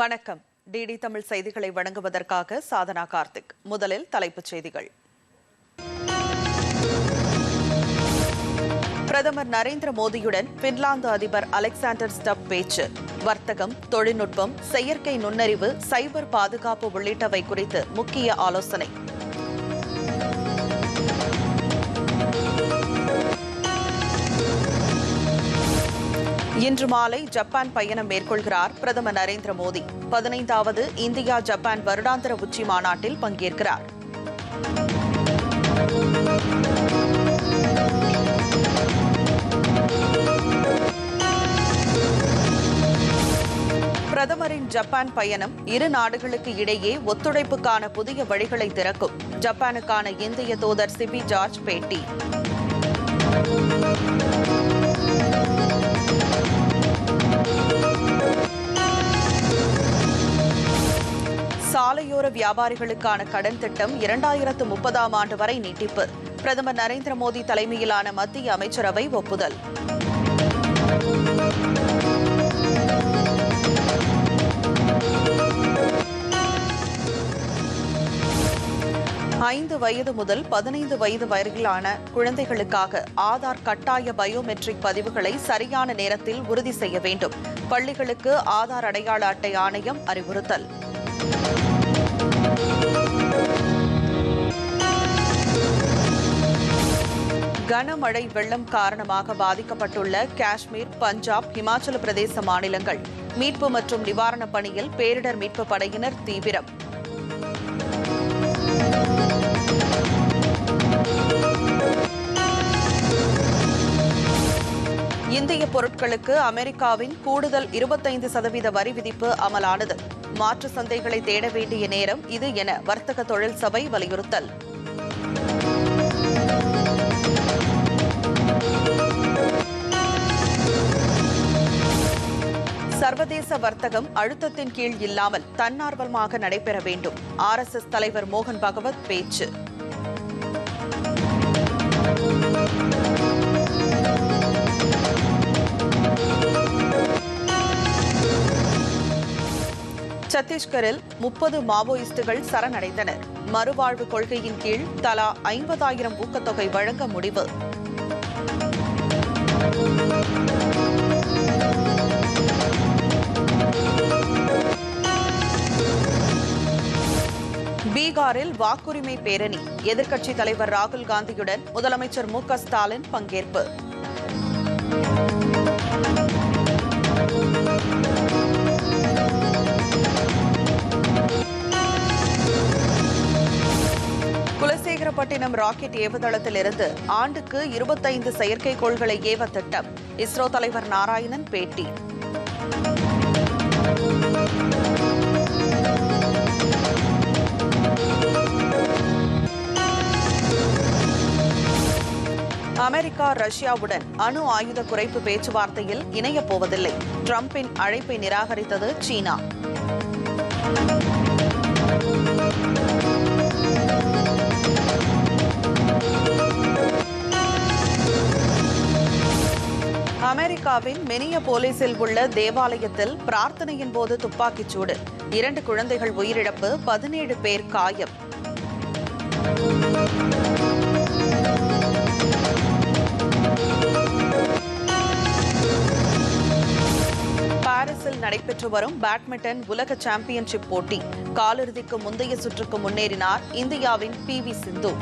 வணக்கம். டிடி தமிழ் செய்திகளை வழங்குவதற்காக சாதனா கார்த்திக். முதலில் தலைப்புச் செய்திகள். பிரதமர் நரேந்திர மோடியுடன் பின்லாந்து அதிபர் அலெக்சாண்டர் ஸ்டப் பேச்சு. வர்த்தகம் தொழில்நுட்பம் செயற்கை நுண்ணறிவு சைபர் பாதுகாப்பு உள்ளிட்டவை குறித்து முக்கிய ஆலோசனை. இன்று மாலை ஜப்பான் பயணம் மேற்கொள்கிறார் பிரதமர் நரேந்திர மோடி. பதினைந்தாவது இந்தியா ஜப்பான் வருடாந்திர உச்சி மாநாட்டில் பங்கேற்கிறார். பிரதமரின் ஜப்பான் பயணம் இரு நாடுகளுக்கு இடையே ஒத்துழைப்புக்கான புதிய வழிகளை திறக்கும். ஜப்பானுக்கான இந்திய தூதர் சிபி ஜார்ஜ் பேட்டி. சாலையோர வியாபாரிகளுக்கான கடன் திட்டம் இரண்டாயிரத்து முப்பதாம் ஆண்டு வரை நீட்டிப்பு. பிரதமர் நரேந்திர மோடி தலைமையிலான மத்திய அமைச்சரவை ஒப்புதல். ஐந்து வயது முதல் பதினைந்து வயது வரையிலான குழந்தைகளுக்காக ஆதார் கட்டாய பயோமெட்ரிக் பதிவுகளை சரியான நேரத்தில் உறுதி செய்ய வேண்டும். பள்ளிகளுக்கு ஆதார் அடையாள அட்டை ஆணையம் அறிவுறுத்தல். கனமழை வெள்ளம் காரணமாக பாதிக்கப்பட்டுள்ள காஷ்மீர் பஞ்சாப் இமாச்சல பிரதேச மாநிலங்கள். மீட்பு மற்றும் நிவாரணப் பணியில் பேரிடர் மீட்பு படையினர் தீவிரம். இந்திய பொருட்களுக்கு அமெரிக்காவின் கூடுதல் இருபத்தைந்து சதவீத வரி விதிப்பு அமலானது. மாற்று சந்தைகளை தேட வேண்டிய நேரம் இது என வர்த்தக தொழில் சபை வலியுறுத்தல். சர்வதேச வர்த்தகம் அழுத்தத்தின் கீழ் இல்லாமல் தன்னார்வமாக நடைபெற வேண்டும். ஆர்எஸ்எஸ் தலைவர் மோகன் பகவத் பேச்சு. சத்தீஸ்கரில் முப்பது மாவோயிஸ்டுகள் சரணடைந்தனர். மறுவாழ்வு கொள்கையின் கீழ் தலா ஐம்பதாயிரம் ஊக்கத்தொகை வழங்க முடிவு. பீகாரில் வாக்குரிமை பேரணி. எதிர்க்கட்சித் தலைவர் ராகுல் காந்தியுடன் முதலமைச்சர் மு ஸ்டாலின் பங்கேற்பு. குலசேகரப்பட்டினம் ராக்கெட் ஏவுதளத்திலிருந்து ஆண்டுக்கு இருபத்தைந்து செயற்கைக்கோள்களை ஏவ திட்டம். இஸ்ரோ தலைவர் நாராயணன் பேட்டி. அமெரிக்கா ரஷ்யாவுடன் அணு ஆயுத குறைப்பு பேச்சுவார்த்தையில் இணையப் போவதில்லை. டிரம்பின் அழைப்பை நிராகரித்தது சீனா. அமெரிக்காவின் மெனிய போலீஸில் உள்ள தேவாலயத்தில் பிரார்த்தனையின் போது துப்பாக்கிச் சூடு. இரண்டு குழந்தைகள் உயிரிழப்பு பதினேழு பேர் காயம். பாரிஸில் நடைபெற்று வரும் பேட்மிண்டன் உலக சாம்பியன்ஷிப் போட்டி. காலிறுதிக்கு முந்தைய சுற்றுக்கு முன்னேறினார் இந்தியாவின் பி வி சிந்து.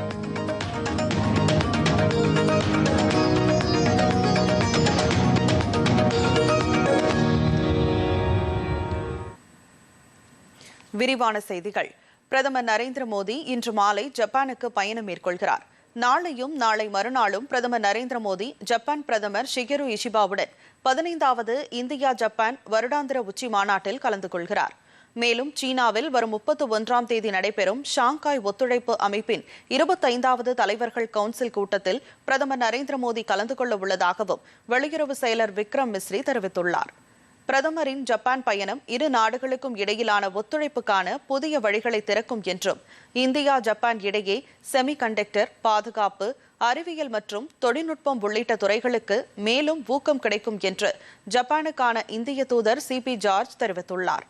விரிவான செய்திகள். பிரதமர் நரேந்திர மோடி இன்று மாலை ஜப்பானுக்கு பயணம் மேற்கொள்கிறார். நாளையும் நாளை மறுநாளும் பிரதமர் நரேந்திர மோடி ஜப்பான் பிரதமர் ஷிகரு இஷிபாவுடன் பதினைந்தாவது இந்தியா ஜப்பான் வருடாந்திர உச்சி மாநாட்டில் கலந்து கொள்கிறார். மேலும் சீனாவில் வரும் முப்பத்து ஒன்றாம் தேதி நடைபெறும் ஷாங்காய் ஒத்துழைப்பு அமைப்பின் இருபத்தைந்தாவது தலைவர்கள் கவுன்சில் கூட்டத்தில் பிரதமர் நரேந்திர மோடி கலந்து கொள்ள உள்ளதாகவும் வெளியுறவு செயலர் விக்ரம் மிஸ்ரி தெரிவித்துள்ளார். பிரதமரின் ஜப்பான் பயணம் இரு நாடுகளுக்கும் இடையிலான ஒத்துழைப்புக்கான புதிய வழிகளை திறக்கும் என்றும் இந்தியா ஜப்பான் இடையே செமிகண்டக்டர் பாதுகாப்பு அறிவியல் மற்றும் தொழில்நுட்பம் உள்ளிட்ட துறைகளுக்கு மேலும் ஊக்கம் கிடைக்கும் என்று ஜப்பானுக்கான இந்திய தூதர் சி பி ஜார்ஜ் தெரிவித்துள்ளார்.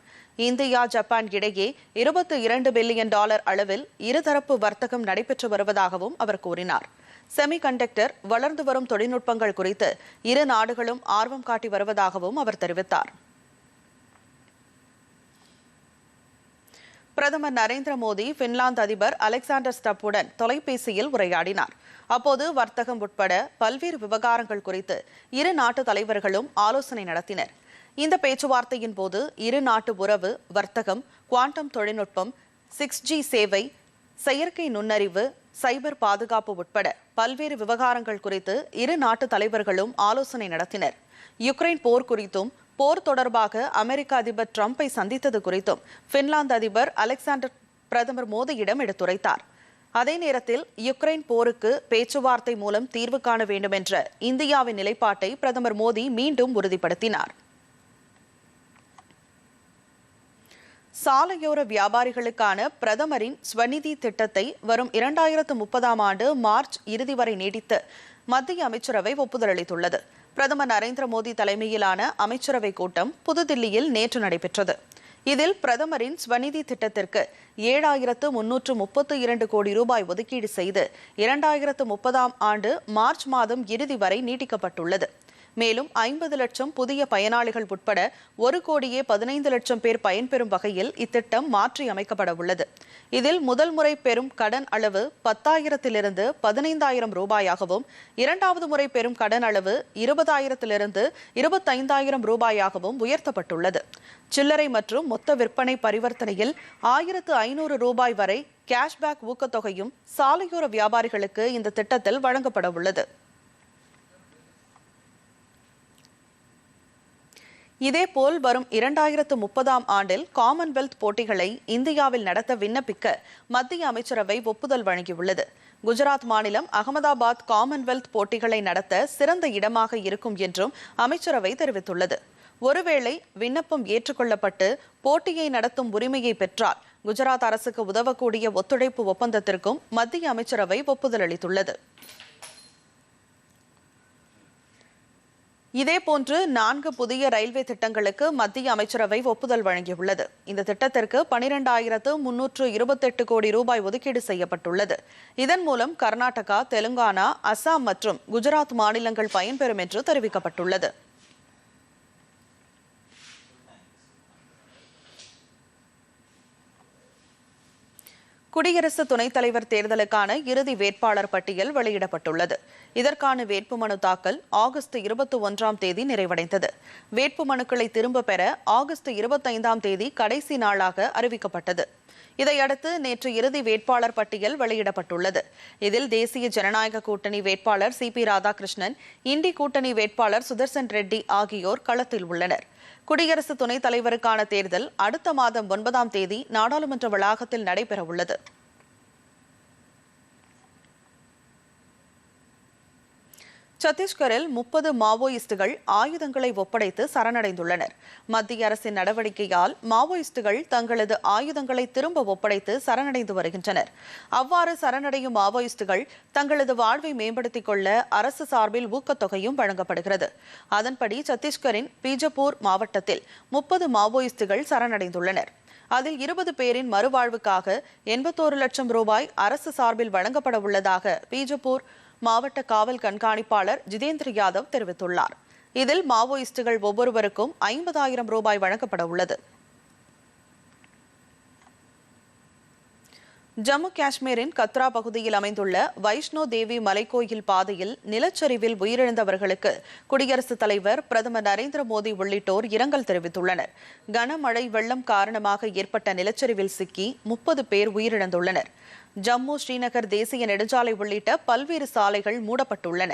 இந்தியா ஜப்பான் இடையே இருபத்தி இரண்டு பில்லியன் டாலர் அளவில் இருதரப்பு வர்த்தகம் நடைபெற்று வருவதாகவும் அவர் கூறினார். செமிகண்டக்டர் வளர்ந்து வரும் தொழில்நுட்பங்கள் குறித்து இரு நாடுகளும் ஆர்வம் காட்டி வருவதாகவும் அவர் தெரிவித்தார். பிரதமர் நரேந்திர மோடி பின்லாந்து அதிபர் அலெக்சாண்டர் ஸ்டப்புடன் தொலைபேசியில் உரையாடினார். அப்போது வர்த்தகம் உட்பட பல்வேறு விவகாரங்கள் குறித்து இரு நாட்டு தலைவர்களும் ஆலோசனை நடத்தினர். இந்த பேச்சுவார்த்தையின் போது இரு நாட்டு உறவு வர்த்தகம் குவாண்டம் தொழில்நுட்பம் சிக்ஸ் ஜி சேவை செயற்கை நுண்ணறிவு சைபர் பாதுகாப்பு உட்பட பல்வேறு விவகாரங்கள் குறித்து இரு நாட்டு தலைவர்களும் ஆலோசனை நடத்தினர். யுக்ரைன் போர் குறித்தும் போர் தொடர்பாக அமெரிக்க அதிபர் ட்ரம்ப்பை சந்தித்தது குறித்தும் பின்லாந்து அதிபர் அலெக்சாண்டர் பிரதமர் மோடியிடம் எடுத்துரைத்தார். அதே நேரத்தில் யுக்ரைன் போருக்கு பேச்சுவார்த்தை மூலம் தீர்வு காண வேண்டும் என்ற இந்தியாவின் நிலைப்பாட்டை பிரதமர் மோடி மீண்டும் உறுதிப்படுத்தினார். சாலையோர வியாபாரிகளுக்கான பிரதமரின் ஸ்வநிதி திட்டத்தை வரும் இரண்டாயிரத்து முப்பதாம் ஆண்டு மார்ச் இறுதி வரை நீடித்து மத்திய அமைச்சரவை ஒப்புதல் அளித்துள்ளது. பிரதமர் நரேந்திர மோடி தலைமையிலான அமைச்சரவை கூட்டம் புதுதில்லியில் நேற்று நடைபெற்றது. இதில் பிரதமரின் ஸ்வநிதி திட்டத்திற்கு ஏழாயிரத்து முன்னூற்று முப்பத்து இரண்டு கோடி ரூபாய் ஒதுக்கீடு செய்து இரண்டாயிரத்து முப்பதாம் ஆண்டு மார்ச் மாதம் இறுதி வரை நீட்டிக்கப்பட்டுள்ளது. மேலும் ஐம்பது லட்சம் புதிய பயனாளிகள் உட்பட ஒரு கோடியே பதினைந்து லட்சம் பேர் பயன்பெறும் வகையில் இத்திட்டம் மாற்றி அமைக்கப்பட உள்ளது. இதில் முதல் முறை பெறும் கடன் அளவு பத்தாயிரத்திலிருந்து பதினைந்தாயிரம் ரூபாயாகவும் இரண்டாவது முறை பெறும் கடன் அளவு இருபதாயிரத்திலிருந்து இருபத்தைந்தாயிரம் ரூபாயாகவும் உயர்த்தப்பட்டுள்ளது. சில்லறை மற்றும் மொத்த விற்பனை பரிவர்த்தனையில் ஆயிரத்து ஐநூறு ரூபாய் வரை கேஷ்பேக் ஊக்கத்தொகையும் சாலையோர வியாபாரிகளுக்கு இந்த திட்டத்தில் வழங்கப்பட உள்ளது. இதேபோல் வரும் இரண்டாயிரத்து முப்பதாம் ஆண்டில் காமன்வெல்த் போட்டிகளை இந்தியாவில் நடத்த விண்ணப்பிக்க மத்திய அமைச்சரவை ஒப்புதல் வழங்கியுள்ளது. குஜராத் மாநிலம் அகமதாபாத் காமன்வெல்த் போட்டிகளை நடத்த சிறந்த இடமாக இருக்கும் என்றும் அமைச்சரவை தெரிவித்துள்ளது. ஒருவேளை விண்ணப்பம் ஏற்றுக்கொள்ளப்பட்டு போட்டியை நடத்தும் உரிமையை பெற்றால் குஜராத் அரசுக்கு உதவக்கூடிய ஒத்துழைப்பு ஒப்பந்தத்திற்கும் மத்திய அமைச்சரவை ஒப்புதல் அளித்துள்ளது. இதேபோன்று நான்கு புதிய ரயில்வே திட்டங்களுக்கு மத்திய அமைச்சரவை ஒப்புதல் வழங்கியுள்ளது. இந்த திட்டத்திற்கு பனிரெண்டாயிரத்து முன்னூற்று இருபத்தெட்டு கோடி ரூபாய் ஒதுக்கீடு செய்யப்பட்டுள்ளது. இதன் மூலம் கர்நாடகா தெலுங்கானா அசாம் மற்றும் குஜராத் மாநிலங்கள் பயன்பெறும் என்று தெரிவிக்கப்பட்டுள்ளது. குடியரசு துணைத் தலைவர் தேர்தலுக்கான இறுதி வேட்பாளர் பட்டியல் வெளியிடப்பட்டுள்ளது. இதற்கான வேட்புமனு தாக்கல் ஆகஸ்ட் இருபத்தி ஒன்றாம் தேதி நிறைவடைந்தது. வேட்புமனுக்களை திரும்ப பெற ஆகஸ்ட் இருபத்தைந்தாம் தேதி கடைசி நாளாக அறிவிக்கப்பட்டது. இதையடுத்து நேற்று இறுதி வேட்பாளர் பட்டியல் வெளியிடப்பட்டுள்ளது. இதில் தேசிய ஜனநாயக கூட்டணி வேட்பாளர் சி பி ராதாகிருஷ்ணன் இண்டி கூட்டணி வேட்பாளர் சுதர்சன் ரெட்டி ஆகியோர் களத்தில் உள்ளனர். குடியரசு துணைத் தலைவருக்கான தேர்தல் அடுத்த மாதம் ஒன்பதாம் தேதி நாடாளுமன்ற வளாகத்தில் நடைபெறவுள்ளது. சத்தீஸ்கரில் முப்பது மாவோயிஸ்டுகள் ஆயுதங்களை ஒப்படைத்து சரணடைந்துள்ளனர். மத்திய அரசின் நடவடிக்கையால் மாவோயிஸ்டுகள் தங்களது ஆயுதங்களை திரும்ப ஒப்படைத்து சரணடைந்து வருகின்றனர். அவ்வாறு சரணடையும் மாவோயிஸ்டுகள் தங்களது வாழ்வை மேம்படுத்திக் கொள்ள அரசு சார்பில் ஊக்கத்தொகையும் வழங்கப்படுகிறது. அதன்படி சத்தீஸ்கரின் பீஜப்பூர் மாவட்டத்தில் முப்பது மாவோயிஸ்டுகள் சரணடைந்துள்ளனர். அதில் இருபது பேரின் மறுவாழ்வுக்காக எண்பத்தோரு லட்சம் ரூபாய் அரசு சார்பில் வழங்கப்பட உள்ளதாக பீஜப்பூர் மாவட்ட காவல் கண்காணிப்பாளர் ஜிதேந்திர யாதவ் தெரிவித்துள்ளார். இதில் மாவோயிஸ்டுகள் ஒவ்வொருவருக்கும் ஐம்பதாயிரம் ரூபாய் வழங்கப்பட உள்ளது. ஜம்மு காஷ்மீரின் கத்ரா பகுதியில் அமைந்துள்ள வைஷ்ணோ தேவி மலைக்கோயில் பாதையில் நிலச்சரிவில் உயிரிழந்தவர்களுக்கு குடியரசுத் தலைவர் பிரதமர் நரேந்திர மோடி உள்ளிட்டோர் இரங்கல் தெரிவித்துள்ளனர். கனமழை வெள்ளம் காரணமாக ஏற்பட்ட நிலச்சரிவில் சிக்கி முப்பது பேர் உயிரிழந்துள்ளனர். ஜம்மு ஸ்ரீநகர் தேசிய நெடுஞ்சாலை உள்ளிட்ட பல்வேறு சாலைகள் மூடப்பட்டுள்ளன.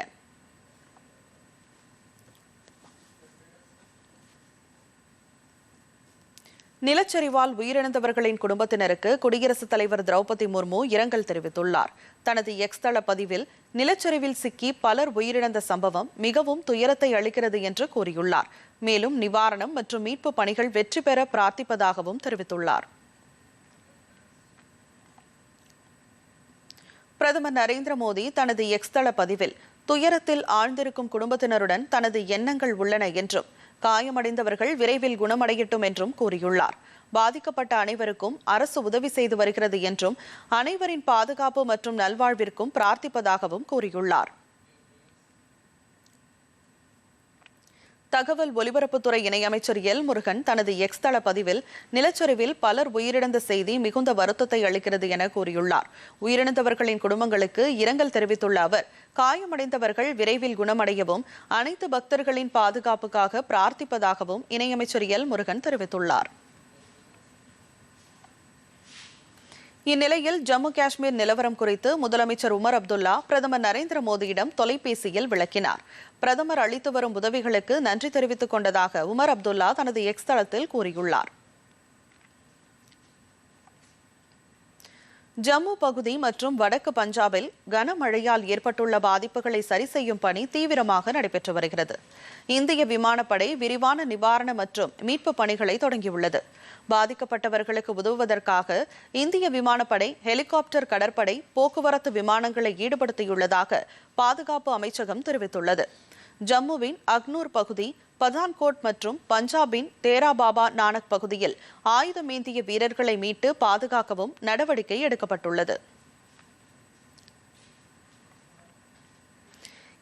நிலச்சரிவால் உயிரிழந்தவர்களின் குடும்பத்தினருக்கு குடியரசுத் தலைவர் திரௌபதி முர்மு இரங்கல் தெரிவித்துள்ளார். தனது எக்ஸ் தள பதிவில் நிலச்சரிவில் சிக்கி பலர் உயிரிழந்த சம்பவம் மிகவும் துயரத்தை அளிக்கிறது என்று கூறியுள்ளார். மேலும் நிவாரணம் மற்றும் மீட்பு பணிகள் வெற்றி பெற பிரார்த்திப்பதாகவும் தெரிவித்துள்ளார். பிரதமர் நரேந்திர மோடி தனது எக்ஸ் தள பதிவில் துயரத்தில் ஆழ்ந்திருக்கும் குடும்பத்தினருடன் தனது எண்ணங்கள் உள்ளன என்றும் காயமடைந்தவர்கள் விரைவில் குணமடையட்டும் என்றும் கூறியுள்ளார். பாதிக்கப்பட்ட அனைவருக்கும் அரசு உதவி செய்து வருகிறது என்றும் அனைவரின் பாதுகாப்பு மற்றும் நல்வாழ்விற்கும் பிரார்த்திப்பதாகவும் கூறியுள்ளார். தகவல் ஒலிபரப்புத்துறை இணையமைச்சர் எல் முருகன் தனது எக்ஸ் தள பதிவில் நிலச்சரிவில் பலர் உயிரிழந்த செய்தி மிகுந்த வருத்தத்தை அளிக்கிறது என கூறியுள்ளார். உயிரிழந்தவர்களின் குடும்பங்களுக்கு இரங்கல் தெரிவித்துள்ள அவர் காயமடைந்தவர்கள் விரைவில் குணமடையவும் அனைத்து பக்தர்களின் பாதுகாப்புக்காக பிரார்த்திப்பதாகவும் இணையமைச்சர் எல் முருகன் தெரிவித்துள்ளார். இந்நிலையில் ஜம்மு காஷ்மீர் நிலவரம் குறித்து முதலமைச்சர் உமர் அப்துல்லா பிரதமர் நரேந்திர மோடியிடம் தொலைபேசியில் விளக்கினார். பிரதமர் அளித்து வரும் உதவிகளுக்கு நன்றி தெரிவித்துக் கொண்டதாக உமர் அப்துல்லா தனது எக்ஸ் தளத்தில் கூறியுள்ளார். ஜம்மு பகுதி மற்றும் வடக்கு பஞ்சாபில் கனமழையால் ஏற்பட்டுள்ள பாதிப்புகளை சரி செய்யும் பணி தீவிரமாக நடைபெற்று வருகிறது. இந்திய விமானப்படை விரிவான நிவாரண மற்றும் மீட்பு பணிகளை தொடங்கியுள்ளது. பாதிக்கப்பட்டவர்களுக்கு உதவுவதற்காக இந்திய விமானப்படை ஹெலிகாப்டர் கடற்படை போக்குவரத்து விமானங்களை ஈடுபடுத்தியுள்ளதாக பாதுகாப்பு அமைச்சகம் தெரிவித்துள்ளது. ஜம்முவின் அக்னூர் பகுதி பதான்கோட் மற்றும் பஞ்சாபின் தேரா பாபா நானக் பகுதியில் ஆயுதமேந்திய வீரர்களை மீட்டு பாதுகாக்கவும் நடவடிக்கை எடுக்கப்பட்டுள்ளது.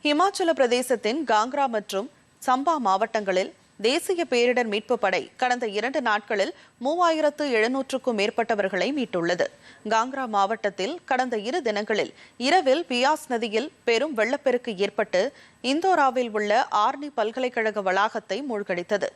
இமாச்சல பிரதேசத்தின் காங்க்ரா மற்றும் சம்பா மாவட்டங்களில் தேசிய பேரிடர் மீட்பு படை கடந்த இரண்டு நாட்களில் மூவாயிரத்து எழுநூற்றுக்கும் மேற்பட்டவர்களை மீட்டுள்ளது. காங்க்ரா மாவட்டத்தில் கடந்த இரு தினங்களில் இரவில் பியாஸ் நதியில் பெரும் வெள்ளப்பெருக்கு ஏற்பட்டு இந்தோராவில் உள்ள ஆர்னி பல்கலைக்கழக வளாகத்தை மூழ்கடித்தது.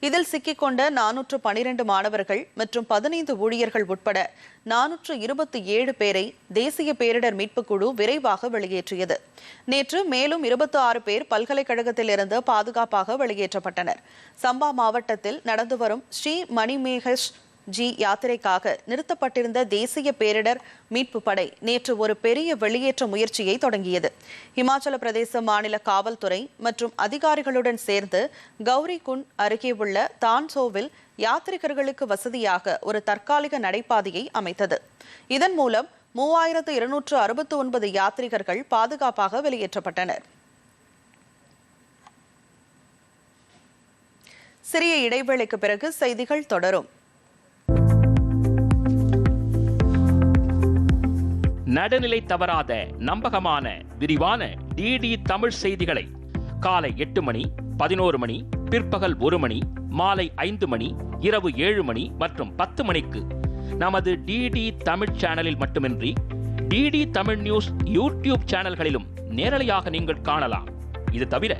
இதில் சிக்கிக்கொண்ட நானூற்று பனிரெண்டு மாணவர்கள் மற்றும் பதினைந்து ஊழியர்கள் உட்பட நானூற்று இருபத்தி ஏழு பேரை தேசிய பேரிடர் மீட்புக் குழு விரைவாக வெளியேற்றியது. நேற்று மேலும் இருபத்தி ஆறு பேர் பல்கலைக்கழகத்திலிருந்து பாதுகாப்பாக வெளியேற்றப்பட்டனர். சம்பா மாவட்டத்தில் நடந்து வரும் ஸ்ரீ மணிமேகஷ் ஜி யாத்திரைக்காக நிறுத்தப்பட்டிருந்த தேசிய பேரிடர் மீட்பு படை நேற்று ஒரு பெரிய வெளியேற்ற முயற்சியை தொடங்கியது. இமாச்சல பிரதேச மாநில காவல்துறை மற்றும் அதிகாரிகளுடன் சேர்ந்து கௌரி குண்ட் அருகே உள்ள தான்சோவில் யாத்ரிகர்களுக்கு வசதியாக ஒரு தற்காலிக நடைபாதையை அமைத்தது. இதன் மூலம் மூவாயிரத்து இருநூற்று அறுபத்து ஒன்பது யாத்ரிகர்கள் பாதுகாப்பாக வெளியேற்றப்பட்டனர். சிறிய இடைவேளைக்கு பிறகு செய்திகள் தொடரும். நடுநிலை தவறாத நம்பகமான விரிவான டிடி தமிழ் செய்திகளை காலை எட்டு மணி பதினோரு மணி பிற்பகல் ஒரு மணி மாலை ஐந்து மணி இரவு ஏழு மணி மற்றும் பத்து மணிக்கு நமது டிடி தமிழ் சேனலில் மட்டுமின்றி டிடி தமிழ் நியூஸ் யூடியூப் சேனல்களிலும் நேரலையாக நீங்கள் காணலாம். இது தவிர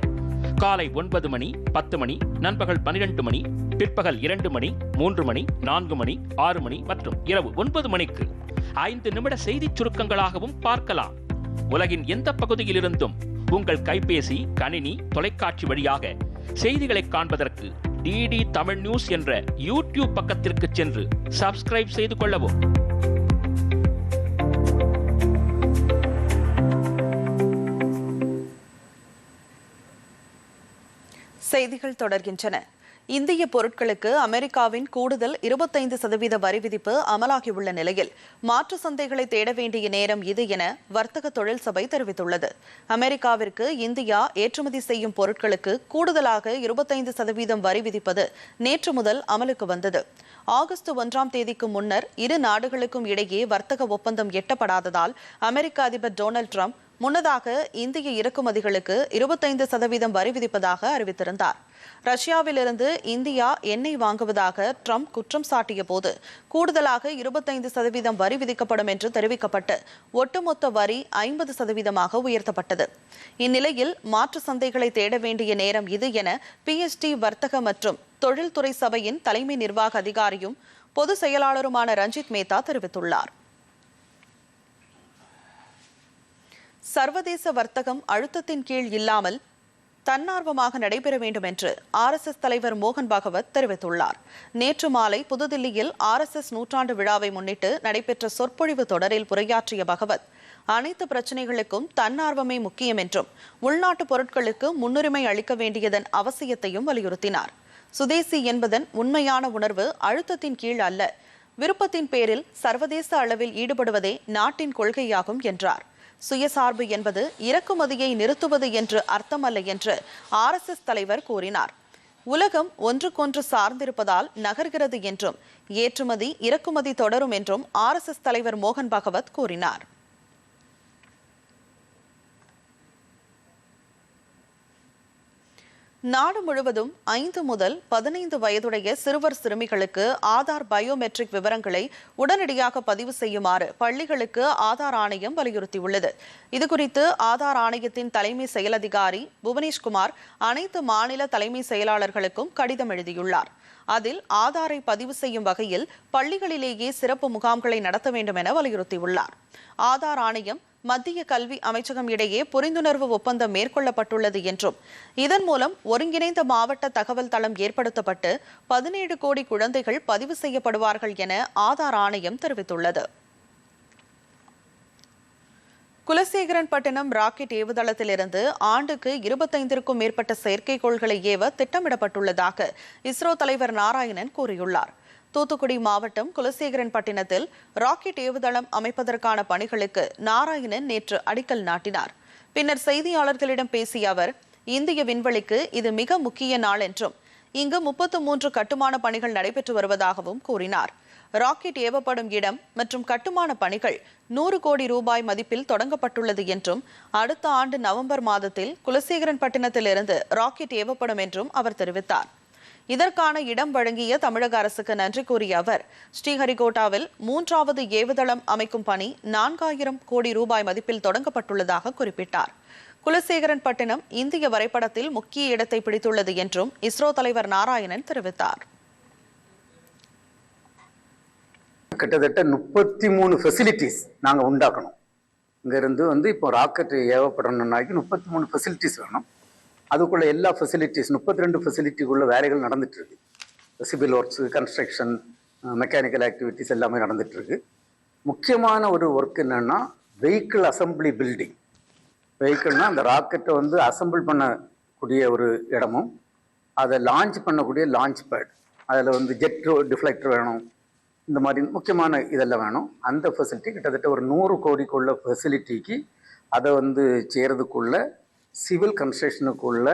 காலை ஒன்பது மணி பத்து மணி நண்பகல் பனிரெண்டு மணி பிற்பகல் இரண்டு மணி மூன்று மணி நான்கு மணி ஆறு மணி மற்றும் இரவு ஒன்பது மணிக்கு ஐந்து நிமிட செய்தி சுருக்கங்களாகவும் பார்க்கலாம். உலகின் எந்த பகுதியிலிருந்தும் உங்கள் கைபேசி கணினி தொலைக்காட்சி வழியாக செய்திகளை காண்பதற்கு டிடி தமிழ் நியூஸ் என்ற யூடியூப் பக்கத்திற்கு சென்று சப்ஸ்கிரைப் செய்து கொள்ளவும். செய்திகள் தொடர்கின்றன. இந்திய பொருட்களுக்கு அமெரிக்காவின் கூடுதல் இருபத்தைந்து சதவீத வரி விதிப்பு அமலாகியுள்ள நிலையில் மாற்று சந்தைகளை தேட வேண்டிய நேரம் இது என வர்த்தக தொழில் சபை தெரிவித்துள்ளது. அமெரிக்காவிற்கு இந்தியா ஏற்றுமதி செய்யும் பொருட்களுக்கு கூடுதலாக இருபத்தைந்து சதவீதம் வரி விதிப்பது நேற்று முதல் அமலுக்கு வந்தது. ஆகஸ்ட் ஒன்றாம் தேதிக்கு முன்னர் இரு நாடுகளுக்கும் இடையே வர்த்தக ஒப்பந்தம் எட்டப்படாததால் அமெரிக்க அதிபர் டொனால்டு ட்ரம்ப் முன்னதாக இந்திய இறக்குமதிகளுக்கு இருபத்தைந்து சதவீதம் வரி விதிப்பதாக அறிவித்திருந்தார். ரஷ்யாவிலிருந்து இந்தியா எண்ணெய் வாங்குவதாக ட்ரம்ப் குற்றம் சாட்டிய போது கூடுதலாக இருபத்தைந்து சதவீதம் வரி விதிக்கப்படும் என்று தெரிவிக்கப்பட்டு ஒட்டுமொத்த வரி ஐம்பது சதவீதமாக உயர்த்தப்பட்டது. இந்நிலையில் மாற்று சந்தைகளை தேட வேண்டிய நேரம் இது என பிஎஸ்டி வர்த்தக மற்றும் தொழில்துறை சபையின் தலைமை நிர்வாக அதிகாரியும் பொது செயலாளருமான ரஞ்சித் மேத்தா தெரிவித்துள்ளார். சர்வதேச வர்த்தகம் அழுத்தத்தின் கீழ் இல்லாமல் தன்னார்வமாக நடைபெற வேண்டும் என்று ஆர்எஸ்எஸ் தலைவர் மோகன் பாகவத் தெரிவித்துள்ளார். நேற்று மாலை புதுதில்லியில் ஆர்எஸ்எஸ் நூற்றாண்டு விழாவை முன்னிட்டு நடைபெற்ற சொற்பொழிவு தொடரில் உரையாற்றிய பகவத் அனைத்து பிரச்சினைகளுக்கும் தன்னார்வமே முக்கியம் என்றும் உள்நாட்டு பொருட்களுக்கு முன்னுரிமை அளிக்க வேண்டியதன் அவசியத்தையும் வலியுறுத்தினார். சுதேசி என்பதன் உண்மையான உணர்வு அழுத்தத்தின் கீழ் அல்ல விருப்பத்தின் பேரில் சர்வதேச அளவில் ஈடுபடுவதே நாட்டின் கொள்கையாகும் என்றார். சுயசார்பு என்பது இறக்குமதியை நிறுத்துவது என்று அர்த்தமல்ல என்று ஆர்எஸ்எஸ் தலைவர் கூறினார். உலகம் ஒன்றுக்கொன்று சார்ந்திருப்பதால் நகர்கிறது என்றும் ஏற்றுமதி இறக்குமதி தொடரும் என்றும் ஆர்எஸ்எஸ் தலைவர் மோகன் பகவத் கூறினார். நாடு முழுவதும் ஐந்து முதல் பதினைந்து வயதுடைய சிறுவர் சிறுமிகளுக்கு ஆதார் பயோமெட்ரிக் விவரங்களை உடனடியாக பதிவு செய்யுமாறு பள்ளிகளுக்கு ஆதார் ஆணையம் வலியுறுத்தியுள்ளது. இதுகுறித்து ஆதார் ஆணையத்தின் தலைமை செயல் அதிகாரி புவனேஷ்குமார் அனைத்து மாநில தலைமை செயலாளர்களுக்கும் கடிதம் எழுதியுள்ளார். அதில் ஆதாரை பதிவு செய்யும் வகையில் பள்ளிகளிலேயே சிறப்பு முகாம்களை நடத்த வேண்டும் என வலியுறுத்தியுள்ளார். ஆதார் ஆணையம் மத்திய கல்வி அமைச்சகம் இடையே புரிந்துணர்வு ஒப்பந்தம் மேற்கொள்ளப்பட்டுள்ளது என்றும் இதன் மூலம் ஒருங்கிணைந்த மாவட்ட தகவல் தளம் ஏற்படுத்தப்பட்டு பதினேழு கோடி குழந்தைகள் பதிவு செய்யப்படுவார்கள் என ஆதார் ஆணையம் தெரிவித்துள்ளது. குலசேகரன் பட்டினம் ராக்கெட் ஏவுதளத்திலிருந்து ஆண்டுக்கு இருபத்தைந்திற்கும் மேற்பட்ட செயற்கைக்கோள்களை ஏவ திட்டமிடப்பட்டுள்ளதாக இஸ்ரோ தலைவர் நாராயணன் கூறியுள்ளார். தூத்துக்குடி மாவட்டம் குலசேகரன் பட்டினத்தில் ராக்கெட் ஏவுதளம் அமைப்பதற்கான பணிகளுக்கு நாராயணன் நேற்று அடிக்கல் நாட்டினார். பின்னர் செய்தியாளர்களிடம் பேசிய அவர் இந்திய விண்வெளிக்கு இது மிக முக்கிய நாள் என்றும் இங்கு முப்பத்து மூன்று கட்டுமான பணிகள் நடைபெற்று வருவதாகவும் கூறினார். ராக்கெட் ஏவப்படும் இடம் மற்றும் கட்டுமான பணிகள் நூறு கோடி ரூபாய் மதிப்பில் தொடங்கப்பட்டுள்ளது என்றும் அடுத்த ஆண்டு நவம்பர் மாதத்தில் குலசேகரன்பட்டினத்திலிருந்து ராக்கெட் ஏவப்படும் என்றும் அவர் தெரிவித்தார். இதற்கான இடம் வழங்கிய தமிழக அரசுக்கு நன்றி கூறிய அவர் ஸ்ரீஹரிகோட்டாவில் மூன்றாவது ஏவுதளம் அமைக்கும் பணி நான்காயிரம் கோடி ரூபாய் மதிப்பில் தொடங்கப்பட்டுள்ளதாக குறிப்பிட்டார். குலசேகரன் பட்டினம் இந்திய வரைபடத்தில் முக்கிய இடத்தை பிடித்துள்ளது என்றும் இஸ்ரோ தலைவர் நாராயணன் தெரிவித்தார். கிட்டத்தட்ட முப்பத்தி மூணு ஃபெசிலிட்டிஸ் நாங்கள் உண்டாக்கணும். இங்கேருந்து வந்து இப்போ ராக்கெட் ஏவப்படணும்னாக்கி முப்பத்தி மூணு ஃபெசிலிட்டிஸ் வேணும். அதுக்குள்ள எல்லா ஃபெசிலிட்டிஸ் முப்பத்தி ரெண்டு ஃபெசிலிட்டிக்குள்ள வேலைகள் நடந்துட்டு civil works construction mechanical activities எல்லாமே நடந்துட்டு முக்கியமான ஒரு ஒர்க் என்னென்னா வெஹிக்கிள் அசம்பிளி பில்டிங் வெஹிக்கிள்னால் அந்த ராக்கெட்டை வந்து அசம்பிள் பண்ணக்கூடிய ஒரு இடமும் அதை லான்ச் பண்ணக்கூடிய லான்ச் பேட் அதில் வந்து ஜெட் டிஃப்ளெக்டர் வேணும் இந்த மாதிரி முக்கியமான இதெல்லாம் வேணும். அந்த ஃபெசிலிட்டி கிட்டத்தட்ட ஒரு நூறு கோடிக்குள்ள ஃபெசிலிட்டிக்கு அதை வந்து செய்கிறதுக்குள்ள சிவில் கன்ஸ்ட்ரக்ஷனுக்குள்ள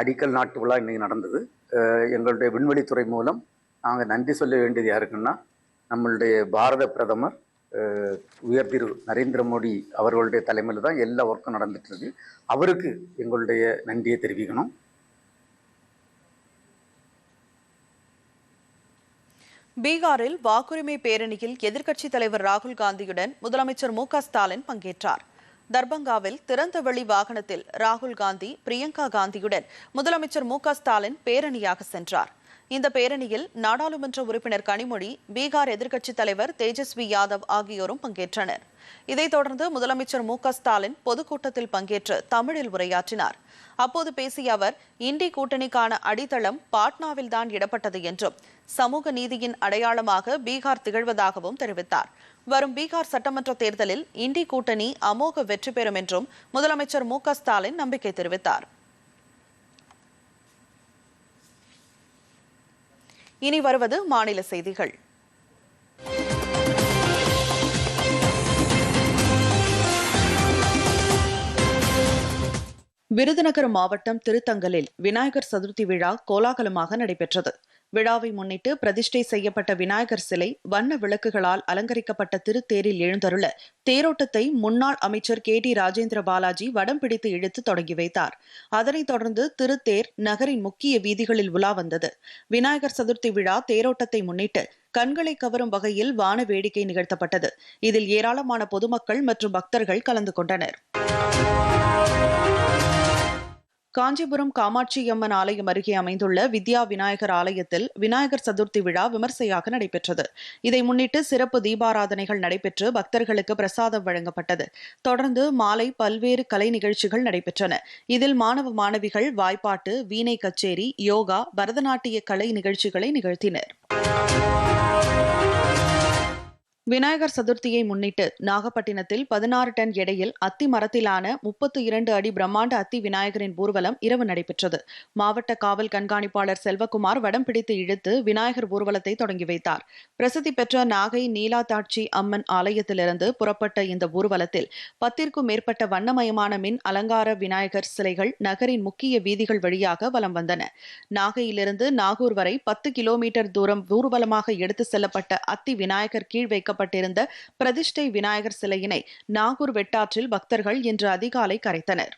அடிக்கல் நாட்டு விழா இன்றைக்கி நடந்தது. எங்களுடைய விண்வெளித்துறை மூலம் நாங்கள் நன்றி சொல்ல வேண்டியது யாருக்குன்னா நம்மளுடைய பாரத பிரதமர் உயர்திரு நரேந்திர மோடி அவர்களுடைய தலைமையில் தான் எல்லா ஒர்க்கும் நடந்துட்டுருக்கு அவருக்கு எங்களுடைய நன்றியை தெரிவிக்கணும். பீகாரில் வாக்குரிமை பேரணியில் எதிர்க்கட்சித் தலைவர் ராகுல் காந்தியுடன் முதலமைச்சர் மு ஸ்டாலின் பங்கேற்றார். தர்பங்காவில் திறந்த வெளி வாகனத்தில் ராகுல் காந்தி பிரியங்கா காந்தியுடன் முதலமைச்சர் மு க ஸ்டாலின் பேரணியாக சென்றார். இந்த பேரணியில் நாடாளுமன்ற உறுப்பினர் கனிமொழி பீகார் எதிர்க்கட்சித் தலைவர் தேஜஸ்வி யாதவ் ஆகியோரும் பங்கேற்றனர். இதைத் தொடர்ந்து முதலமைச்சர் மு க ஸ்டாலின் பொதுக்கூட்டத்தில் பங்கேற்று தமிழில் உரையாற்றினார். அப்போது பேசிய அவர் இண்டி கூட்டணிக்கான அடித்தளம் பாட்னாவில்தான் இடப்பட்டது என்றும் சமூக நீதியின் அடையாளமாக பீகார் திகழ்வதாகவும் தெரிவித்தார். வரும் பீகார் சட்டமன்ற தேர்தலில் இண்டி கூட்டணி அமோக வெற்றி பெறும் என்றும் முதலமைச்சர் மு ஸ்டாலின் நம்பிக்கை தெரிவித்தார். இனி வருவது மாநில செய்திகள். விருதுநகர் மாவட்டம் திருத்தங்கலில் விநாயகர் சதுர்த்தி விழா கோலாகலமாக நடைபெற்றது. விழாவை முன்னிட்டு பிரதிஷ்டை செய்யப்பட்ட விநாயகர் சிலை வண்ண விளக்குகளால் அலங்கரிக்கப்பட்ட திருத்தேரில் எழுந்தருள தேரோட்டத்தை முன்னாள் அமைச்சர் கே டி ராஜேந்திர பாலாஜி வடம் பிடித்து இழுத்து தொடங்கி வைத்தார். அதனைத் தொடர்ந்து திருத்தேர் நகரின் முக்கிய வீதிகளில் உலா வந்தது. விநாயகர் சதுர்த்தி விழா தேரோட்டத்தை முன்னிட்டு கண்களை கவரும் வகையில் வான வேடிக்கை நிகழ்த்தப்பட்டது. இதில் ஏராளமான பொதுமக்கள் மற்றும் பக்தர்கள் கலந்து கொண்டனர். காஞ்சிபுரம் காமாட்சியம்மன் ஆலயம் அருகே அமைந்துள்ள வித்யா விநாயகர் ஆலயத்தில் விநாயகர் சதுர்த்தி விழா விமர்சையாக நடைபெற்றது. இதை முன்னிட்டு சிறப்பு தீபாராதனைகள் நடைபெற்று பக்தர்களுக்கு பிரசாதம் வழங்கப்பட்டது. தொடர்ந்து மாலை பல்வேறு கலை நிகழ்ச்சிகள் நடைபெற்றன. இதில் மாணவ மாணவிகள் வாய்ப்பாட்டு வீணை கச்சேரி யோகா பரதநாட்டிய கலை நிகழ்ச்சிகளை நிகழ்த்தினர். விநாயகர் சதுர்த்தியை முன்னிட்டு நாகப்பட்டினத்தில் பதினாறு டன் எடையில் அத்தி மரத்திலான முப்பத்து இரண்டு அடி பிரம்மாண்ட அத்தி விநாயகரின் ஊர்வலம் இரவு நடைபெற்றது. மாவட்ட காவல் கண்காணிப்பாளர் செல்வகுமார் வடம் பிடித்து இழுத்து விநாயகர் ஊர்வலத்தை தொடங்கி வைத்தார். பிரசித்தி பெற்ற நாகை நீலாத்தாட்சி அம்மன் ஆலயத்திலிருந்து புறப்பட்ட இந்த ஊர்வலத்தில் பத்திற்கும் மேற்பட்ட வண்ணமயமான மின் அலங்கார விநாயகர் சிலைகள் நகரின் முக்கிய வீதிகள் வழியாக வலம் வந்தன. நாகையிலிருந்து நாகூர் வரை பத்து கிலோமீட்டர் தூரம் ஊர்வலமாக எடுத்து செல்லப்பட்ட அத்தி விநாயகர் கீழ் வைக்கப்பட்டிருந்த பிரதிஷ்டை விநாயகர் சிலையினை நாகூர் வெட்டாற்றில் பக்தர்கள் இன்று அதிகாலை கரைத்தனர்.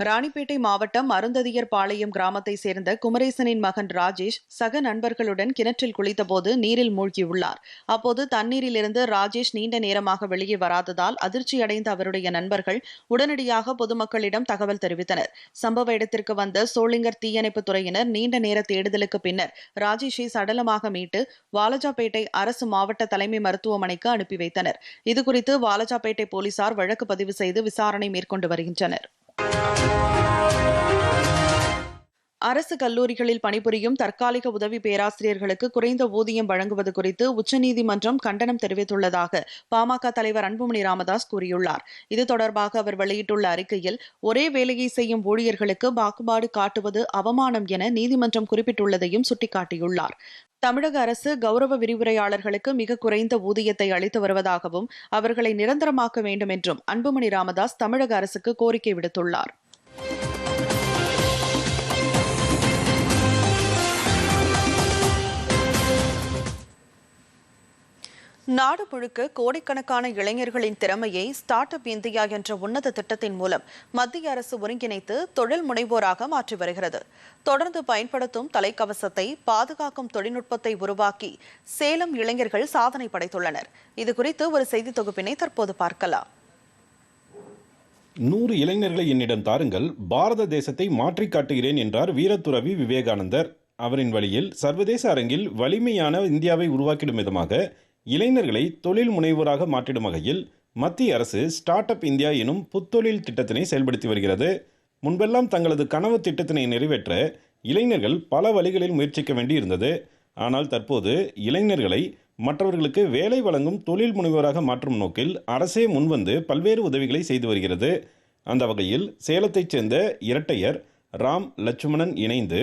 ராணிப்பேட்டை மாவட்டம் அருந்ததியர் பாளையம் கிராமத்தை சேர்ந்த குமரேசனின் மகன் ராஜேஷ் சக நண்பர்களுடன் கிணற்றில் குளித்தபோது நீரில் மூழ்கியுள்ளார். அப்போது தண்ணீரிலிருந்து ராஜேஷ் நீண்ட நேரமாக வெளியே வராததால் அதிர்ச்சியடைந்த அவருடைய நண்பர்கள் உடனடியாக பொதுமக்களிடம் தகவல் தெரிவித்தனர். சம்பவ இடத்திற்கு வந்த சோளிங்கர் தீயணைப்பு துறையினர் நீண்ட நேர தேடுதலுக்கு பின்னர் ராஜேஷை சடலமாக மீட்டு வாலஜாப்பேட்டை அரசு மாவட்ட தலைமை மருத்துவமனைக்கு அனுப்பி வைத்தனர். இதுகுறித்து வாலஜாபேட்டை போலீசார் வழக்கு பதிவு செய்து விசாரணை மேற்கொண்டு வருகின்றனர். அரசு கல்லூரிகளில் பணிபுரியும் தற்காலிக உதவி பேராசிரியர்களுக்கு குறைந்த ஊதியம் வழங்குவது குறித்து உச்சநீதிமன்றம் கண்டனம் தெரிவித்துள்ளதாக பாமக தலைவர் அன்புமணி ராமதாஸ் கூறியுள்ளார். இது தொடர்பாக அவர் வெளியிட்டுள்ள அறிக்கையில் ஒரே வேலையை செய்யும் ஊழியர்களுக்கு பாகுபாடு காட்டுவது அவமானம் என நீதிமன்றம் குறிப்பிட்டுள்ளதையும் சுட்டிக்காட்டியுள்ளார். தமிழக அரசு கௌரவ விரிவுரையாளர்களுக்கு மிக குறைந்த ஊதியத்தை அளித்து வருவதாகவும் அவர்களை நிரந்தரமாக்க வேண்டும் என்றும் அன்புமணி ராமதாஸ் தமிழக அரசுக்கு கோரிக்கை விடுத்துள்ளார். நாடு முழுக்க கோடிக்கணக்கான இளைஞர்களின் திறமையை ஸ்டார்ட் அப் இந்தியா என்ற உன்னத திட்டத்தின் மூலம் மத்திய அரசு ஒருங்கிணைத்து தொழில் முனைவோராக மாற்றி வருகிறது. தொடர்ந்து பயன்படுத்தும் தலைக்கவசத்தை பாதுகாக்கும் தொழில்நுட்பத்தை உருவாக்கி சேலம் இளைஞர்கள் சாதனை படைத்துள்ளனர். இதுகுறித்து ஒரு செய்தி தொகுப்பினை தற்போது பார்க்கலாம். நூறு இளைஞர்களை என்னிடம் தாருங்கள் பாரத தேசத்தை மாற்றி காட்டுகிறேன் என்றார் வீரத்துறவி விவேகானந்தர். அவரின் வழியில் சர்வதேச அரங்கில் வலிமையான இந்தியாவை உருவாக்கிடும் விதமாக இளைஞர்களை தொழில் முனைவோராக மாற்றிடும் வகையில் மத்திய அரசு ஸ்டார்ட் அப் இந்தியா எனும் புத்தொழில் திட்டத்தினை செயல்படுத்தி வருகிறது. முன்பெல்லாம் தங்களது கனவு திட்டத்தினை நிறைவேற்ற இளைஞர்கள் பல வழிகளில் முயற்சிக்க வேண்டியிருந்தது ஆனால் தற்போது இளைஞர்களை மற்றவர்களுக்கு வேலை வழங்கும் தொழில் முனைவோராக மாற்றும் நோக்கில் அரசே முன்வந்து பல்வேறு உதவிகளை செய்து வருகிறது. அந்த வகையில் சேலத்தைச் சேர்ந்த இரட்டையர் ராம் லட்சுமணன் இணைந்து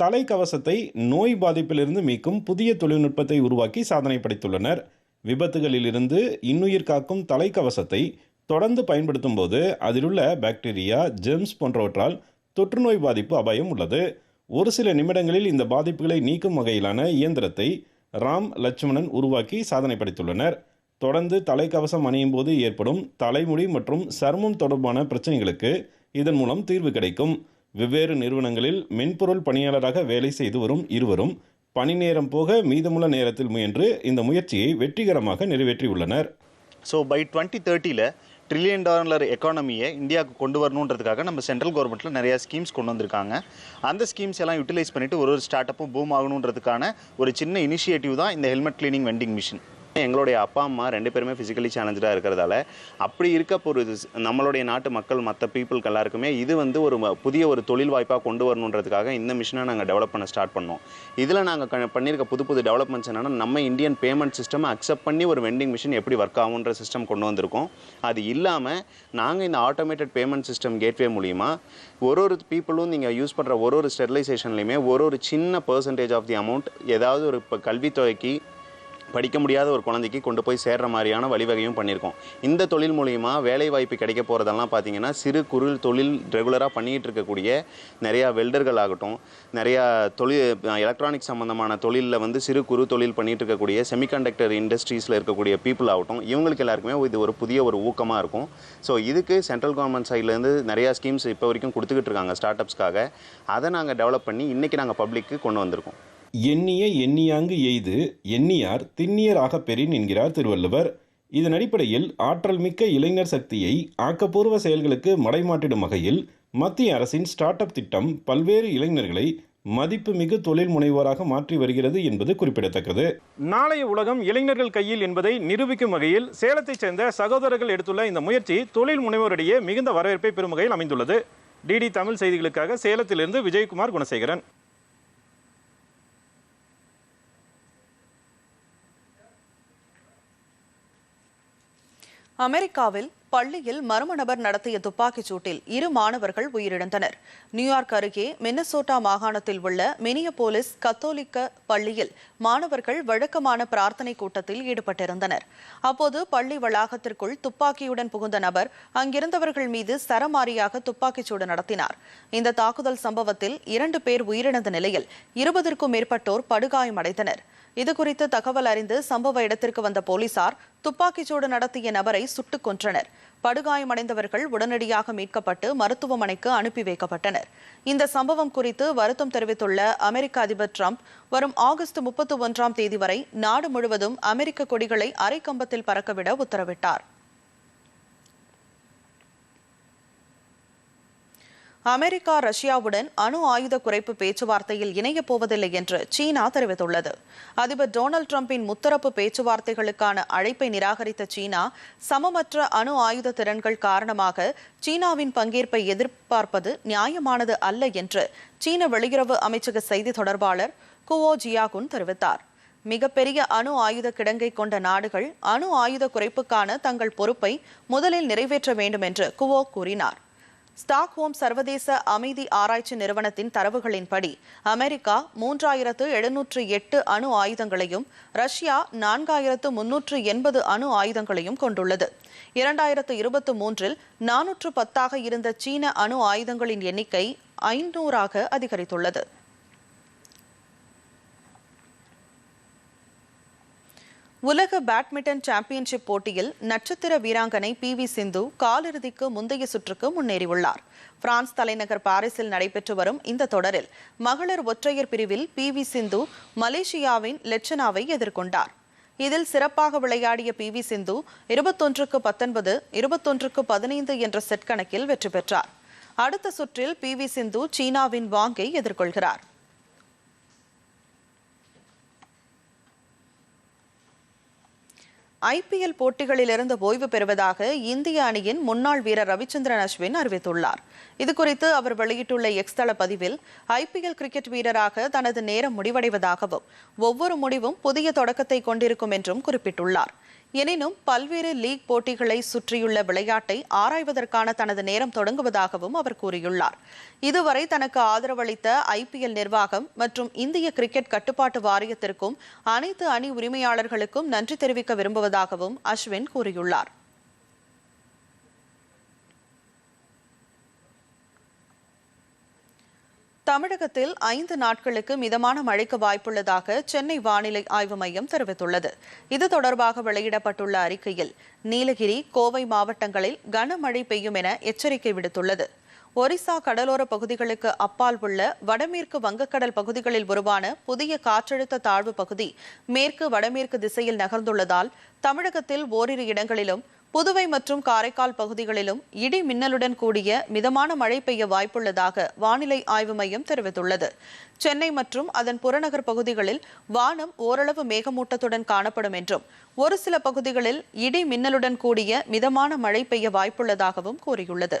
தலைக்கவசத்தை நோய் பாதிப்பிலிருந்து மீட்கும் புதிய தொழில்நுட்பத்தை உருவாக்கி சாதனை படைத்துள்ளனர். விபத்துகளிலிருந்து இன்னுயிர் காக்கும் தலைக்கவசத்தை தொடர்ந்து பயன்படுத்தும் போது அதிலுள்ள பாக்டீரியா ஜெம்ஸ் போன்றவற்றால் தொற்றுநோய் பாதிப்பு அபாயம் உள்ளது. ஒரு சில நிமிடங்களில் இந்த பாதிப்புகளை நீக்கும் வகையிலான இயந்திரத்தை ராம் லட்சுமணன் உருவாக்கி சாதனை படைத்துள்ளனர். தொடர்ந்து தலைக்கவசம் அணியும் போது ஏற்படும் தலைமுடி மற்றும் சர்மம் தொடர்பான பிரச்சனைகளுக்கு இதன் மூலம் தீர்வு கிடைக்கும். வெவ்வேறு நிறுவனங்களில் மென்பொருள் பணியாளராக வேலை செய்து வரும் இருவரும் பணி நேரம் போக மீதமுள்ள நேரத்தில் முயன்று இந்த முயற்சியை வெற்றிகரமாக நிறைவேற்றியுள்ளனர். ஸோ பை டுவெண்ட்டி தேர்ட்டியில் ட்ரில்லியன் டாலர் எக்கானமியை இந்தியாவுக்கு கொண்டு வரணுன்றதுக்காக நம்ம சென்ட்ரல் கவர்மெண்ட்டில் நிறையா ஸ்கீம்ஸ் கொண்டு வந்திருக்காங்க. அந்த ஸ்கீம்ஸ் எல்லாம் யூட்டிலைஸ் பண்ணிவிட்டு ஒரு ஒரு ஸ்டார்ட் அப்பும் பூம் ஆகணுன்றதுக்கான ஒரு சின்ன இனிஷியேட்டிவ் தான் இந்த ஹெல்மெட் கிளீனிங் வெண்டிங் மிஷின் எங்களுடைய அப்பா அம்மா ரெண்டு பேருமே ஃபிசிக்கலி சேலஞ்சாக இருக்கிறதால அப்படி இருக்க ஒரு நம்மளுடைய நாட்டு மக்கள் மற்ற பீப்புளுக்கு எல்லாருக்குமே இது வந்து ஒரு புதிய ஒரு தொழில் வாய்ப்பாக கொண்டு வரணுன்றதுக்காக இந்த மிஷினை நாங்கள் டெவலப் பண்ண ஸ்டார்ட் பண்ணோம். இதில் நாங்கள் பண்ணியிருக்க புது புது டெவலப்மெண்ட்ஸ் என்னென்னா நம்ம இந்தியன் பேமெண்ட் சிஸ்டம் அக்செப்ட் பண்ணி ஒரு வெண்டிங் மிஷின் எப்படி ஒர்க் ஆகுன்ற சிஸ்டம் கொண்டு வந்திருக்கோம். அது இல்லாமல் நாங்கள் இந்த ஆட்டோமேட்டட் பேமெண்ட் சிஸ்டம் கேட்வே மூலிமா ஒரு ஒரு பீப்புளும் நீங்கள் யூஸ் பண்ணுற ஒரு ஒரு ஸ்டெர்லைசேஷன்லையுமே ஒரு ஒரு சின்ன பர்சன்டேஜ் ஆஃப் தி அமௌண்ட் ஏதாவது ஒரு இப்போ கல்வித்தொகைக்கு படிக்க முடியாத ஒரு குழந்தைக்கு கொண்டு போய் சேர்ற மாதிரியான வழிவகையும் பண்ணியிருக்கோம். இந்த தொழில் மூலிமா வேலை வாய்ப்பு கிடைக்க போகிறதெல்லாம் பார்த்தீங்கன்னா சிறு குறு தொழில் ரெகுலராக பண்ணிகிட்டு இருக்கக்கூடிய நிறையா வெல்டர்கள் ஆகட்டும் நிறையா தொழில் எலக்ட்ரானிக் சம்மந்தமான தொழிலில் வந்து சிறு குறு தொழில் பண்ணிகிட்டு இருக்கக்கூடிய செமிகண்டக்டர் இண்டஸ்ட்ரீஸில் இருக்கக்கூடிய பீப்புள் ஆகட்டும் இவங்களுக்கு எல்லாருக்குமே இது ஒரு புதிய ஒரு ஊக்கமாக இருக்கும். ஸோ இதுக்கு சென்ட்ரல் கவர்மெண்ட் சைட்லேருந்து நிறையா ஸ்கீம்ஸ் இப்போ வரைக்கும் கொடுத்துக்கிட்டு இருக்காங்க ஸ்டார்ட் அப்ஸ்க்காக அதை நாங்கள் டெவலப் பண்ணி இன்றைக்கி நாங்கள் பப்ளிக்கு கொண்டு வந்திருக்கோம். எண்ணிய எண்ணியாங்கு எய்து எண்ணியார் திண்ணியராக பெறின் என்கிறார் திருவள்ளுவர். இதன் அடிப்படையில் ஆற்றல் மிக்க இளைஞர் சக்தியை ஆக்கப்பூர்வ செயல்களுக்கு மடைமாட்டிடும் வகையில் மத்திய அரசின் ஸ்டார்ட் அப் திட்டம் பல்வேறு இளைஞர்களை மதிப்புமிகு தொழில் முனைவோராக மாற்றி வருகிறது என்பது குறிப்பிடத்தக்கது. நாளைய உலகம் இளைஞர்கள் கையில் என்பதை நிரூபிக்கும் வகையில் சேலத்தைச் சேர்ந்த சகோதரர்கள் எடுத்துள்ள இந்த முயற்சி தொழில் முனைவோரிடையே மிகுந்த வரவேற்பை பெறும் வகையில் அமைந்துள்ளது. டிடி தமிழ் செய்திகளுக்காக சேலத்திலிருந்து விஜயகுமார் குணசேகரன். அமெரிக்காவில் பள்ளியில் மர்ம நபர் நடத்திய துப்பாக்கிச் சூட்டில் இரு மாணவர்கள் உயிரிழந்தனர். நியூயார்க் அருகே மின்னசோட்டா மாகாணத்தில் உள்ள மினியபோலிஸ் கத்தோலிக்க பள்ளியில் மாணவர்கள் வழக்கமான பிரார்த்தனை கூட்டத்தில் ஈடுபட்டிருந்தனர். அப்போது பள்ளி வளாகத்திற்குள் துப்பாக்கியுடன் புகுந்த நபர் அங்கிருந்தவர்கள் மீது சரமாரியாக துப்பாக்கிச் சூடு நடத்தினார். இந்த தாக்குதல் சம்பவத்தில் இரண்டு பேர் உயிரிழந்த நிலையில் இருபதற்கும் மேற்பட்டோர் படுகாயமடைந்தனர். இதுகுறித்து தகவல் அறிந்து சம்பவ இடத்திற்கு வந்த போலீசார் துப்பாக்கிச்சூடு நடத்திய நபரை சுட்டுக் கொன்றனர். படுகாயமடைந்தவர்கள் உடனடியாக மீட்கப்பட்டு மருத்துவமனைக்கு அனுப்பி வைக்கப்பட்டனர். இந்த சம்பவம் குறித்து வருத்தம் தெரிவித்துள்ள அமெரிக்க அதிபர் ட்ரம்ப் வரும் ஆகஸ்ட் முப்பத்தி ஒன்றாம் தேதி வரை நாடு முழுவதும் அமெரிக்க கொடிகளை அரைக்கம்பத்தில் பறக்கவிட உத்தரவிட்டார். அமெரிக்கா ரஷ்யாவுடன் அணு ஆயுத குறைப்பு பேச்சுவார்த்தையில் இணையப் போவதில்லை என்று சீனா தெரிவித்துள்ளது. அதிபர் டொனால்டு டிரம்பின் முத்தரப்பு பேச்சுவார்த்தைகளுக்கான அழைப்பை நிராகரித்த சீனா சமமற்ற அணு ஆயுத திறன்கள் காரணமாக சீனாவின் பங்கேற்பை எதிர்பார்ப்பது நியாயமானது அல்ல என்று சீன வெளியுறவு அமைச்சக செய்தி தொடர்பாளர் குவோ ஜியாகுன் தெரிவித்தார். மிகப்பெரிய அணு ஆயுத கிடங்கை கொண்ட நாடுகள் அணு ஆயுத குறைப்புக்கான தங்கள் பொறுப்பை முதலில் நிறைவேற்ற வேண்டும் என்று குவோ கூறினார். ஸ்டாக்ஹோம் சர்வதேச அமைதி ஆராய்ச்சி நிறுவனத்தின் தரவுகளின்படி அமெரிக்கா மூன்றாயிரத்து எழுநூற்று எட்டு அணு ஆயுதங்களையும் ரஷ்யா நான்காயிரத்து முன்னூற்று எண்பது அணு ஆயுதங்களையும் கொண்டுள்ளது. இரண்டாயிரத்து இருபத்தி மூன்றில் நானூற்று பத்தாக இருந்த சீன அணு ஆயுதங்களின் எண்ணிக்கை ஐநூறாக அதிகரித்துள்ளது. உலக பேட்மிண்டன் சாம்பியன்ஷிப் போட்டியில் நட்சத்திர வீராங்கனை பி வி சிந்து காலிறுதிக்கு முந்தைய சுற்றுக்கு முன்னேறியுள்ளார். பிரான்ஸ் தலைநகர் பாரிஸில் நடைபெற்று வரும் இந்த தொடரில் மகளிர் ஒற்றையர் பிரிவில் பி வி சிந்து மலேசியாவின் லெச்சனாவை எதிர்கொண்டார். இதில் சிறப்பாக விளையாடிய பி வி சிந்து இருபத்தொன்றுக்கு பத்தொன்பது இருபத்தொன்றுக்கு பதினைந்து என்ற செட் கணக்கில் வெற்றி பெற்றார். அடுத்த சுற்றில் பி வி சிந்து சீனாவின் வாங்கை எதிர்கொள்கிறார். ஐபிஎல் போட்டிகளிலிருந்து ஓய்வு பெறுவதாக இந்திய அணியின் முன்னாள் வீரர் ரவிச்சந்திரன் அஸ்வின் அறிவித்துள்ளார். இதுகுறித்து அவர் வெளியிட்டுள்ள எக்ஸ் தள பதிவில் ஐபிஎல் கிரிக்கெட் வீரராக தனது நேரம் முடிவடைவதாகவும் ஒவ்வொரு முடிவும் புதிய தொடக்கத்தை கொண்டிருக்கும் என்றும் குறிப்பிட்டுள்ளார். எனினும் பல்வேறு லீக் போட்டிகளை சுற்றியுள்ள விளையாட்டை ஆராய்வதற்கான தனது நேரம் தொடங்குவதாகவும் அவர் கூறியுள்ளார். இதுவரை தனக்கு ஆதரவளித்த ஐபிஎல் நிர்வாகம் மற்றும் இந்திய கிரிக்கெட் கட்டுப்பாட்டு வாரியத்திற்கும் அனைத்து அணி உரிமையாளர்களுக்கும் நன்றி தெரிவிக்க விரும்புவதாகவும் அஸ்வின் கூறியுள்ளார். தமிழகத்தில் ஐந்து நாட்களுக்கு மிதமான மழைக்கு வாய்ப்புள்ளதாக சென்னை வானிலை ஆய்வு மையம் தெரிவித்துள்ளது. இது தொடர்பாக வெளியிடப்பட்டுள்ள அறிக்கையில் நீலகிரி கோவை மாவட்டங்களில் கனமழை பெய்யும் என எச்சரிக்கை விடுத்துள்ளது. ஒரிசா கடலோர பகுதிகளுக்கு அப்பால் உள்ள வடமேற்கு வங்கக்கடல் பகுதிகளில் உருவான புதிய காற்றழுத்த தாழ்வு பகுதி மேற்கு வடமேற்கு திசையில் நகர்ந்துள்ளதால் தமிழகத்தில் ஓரிரு இடங்களிலும் புதுவை மற்றும் காரைக்கால் பகுதிகளிலும் இடி மின்னலுடன் கூடிய மிதமான மழை பெய்ய வாய்ப்புள்ளதாக வானிலை ஆய்வு மையம் தெரிவித்துள்ளது. சென்னை மற்றும் அதன் புறநகர் பகுதிகளில் வானம் ஓரளவு மேகமூட்டத்துடன் காணப்படும் என்றும் ஒரு சில பகுதிகளில் இடி மின்னலுடன் கூடிய மிதமான மழை பெய்ய வாய்ப்புள்ளதாகவும் கூறியுள்ளது.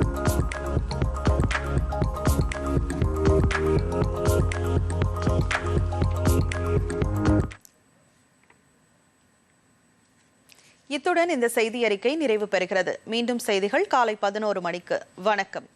இத்துடன் இந்த செய்தி அறிக்கை நிறைவு பெறுகிறது. மீண்டும் செய்திகள் காலை பதினோரு மணிக்கு. வணக்கம்.